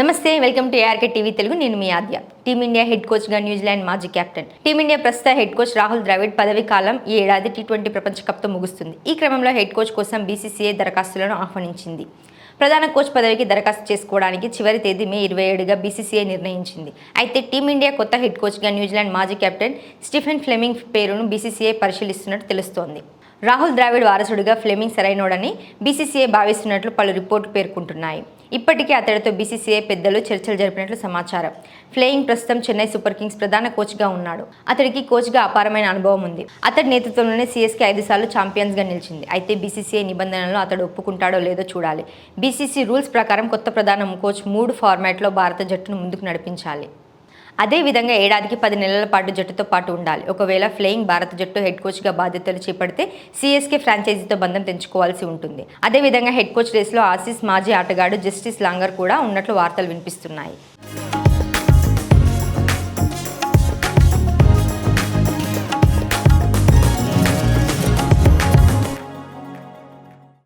నమస్తే welcome to ARK TV Telugu. నేను మీ ఆద్య. టీమిండియా హెడ్ కోచ్గా న్యూజిలాండ్ మాజీ కెప్టెన్ టీమిండియా ప్రస్తుత హెడ్ కోచ్ రాహుల్ ద్రావిడ్ పదవి కాలం ఈ ఏడాది టీ ట్వంటీ ప్రపంచ కప్తో ముగుస్తుంది. ఈ క్రమంలో హెడ్ కోచ్ కోసం బీసీసీఐ దరఖాస్తులను ఆహ్వానించింది. ప్రధాన కోచ్ పదవికి దరఖాస్తు చేసుకోవడానికి చివరి తేదీ మే ఇరవై ఏడుగా బీసీసీఐ నిర్ణయించింది. అయితే టీమిండియా కొత్త హెడ్ కోచ్గా న్యూజిలాండ్ మాజీ కెప్టెన్ స్టీఫెన్ ఫ్లెమింగ్ పేరును బీసీసీఐ పరిశీలిస్తున్నట్టు తెలుస్తోంది. రాహుల్ ద్రావిడ్ వారసుడిగా ఫ్లెమింగ్ సరైనోడని బీసీసీఐ భావిస్తున్నట్లు పలు రిపోర్టు పేర్కొంటున్నాయి. ఇప్పటికే అతడితో బీసీసీఐ పెద్దలు చర్చలు జరిపినట్లు సమాచారం. ఫ్లేయింగ్ ప్రస్తుతం చెన్నై సూపర్ కింగ్స్ ప్రధాన కోచ్గా ఉన్నాడు. అతడికి కోచ్గా అపారమైన అనుభవం ఉంది. అతడి నేతృత్వంలోనే సీఎస్కే ఐదు సార్లు ఛాంపియన్స్గా నిలిచింది. అయితే బీసీసీఐ నిబంధనలను అతడు ఒప్పుకుంటాడో లేదో చూడాలి. బీసీసీ రూల్స్ ప్రకారం కొత్త ప్రధాన కోచ్ మూడు ఫార్మాట్లో భారత జట్టును ముందుకు నడిపించాలి. అదేవిధంగా ఏడాదికి పది నెలల పాటు జట్టుతో పాటు ఉండాలి. ఒకవేళ ఫ్లేయింగ్ భారత జట్టు హెడ్ కోచ్గా బాధ్యతలు చేపడితే సిఎస్కే ఫ్రాంచైజీతో బంధం తెంచుకోవాల్సి ఉంటుంది. అదేవిధంగా హెడ్ కోచ్ రేస్లో ఆసీస్ మాజీ ఆటగాడు జస్టిస్ లాంగర్ కూడా ఉన్నట్లు వార్తలు వినిపిస్తున్నాయి.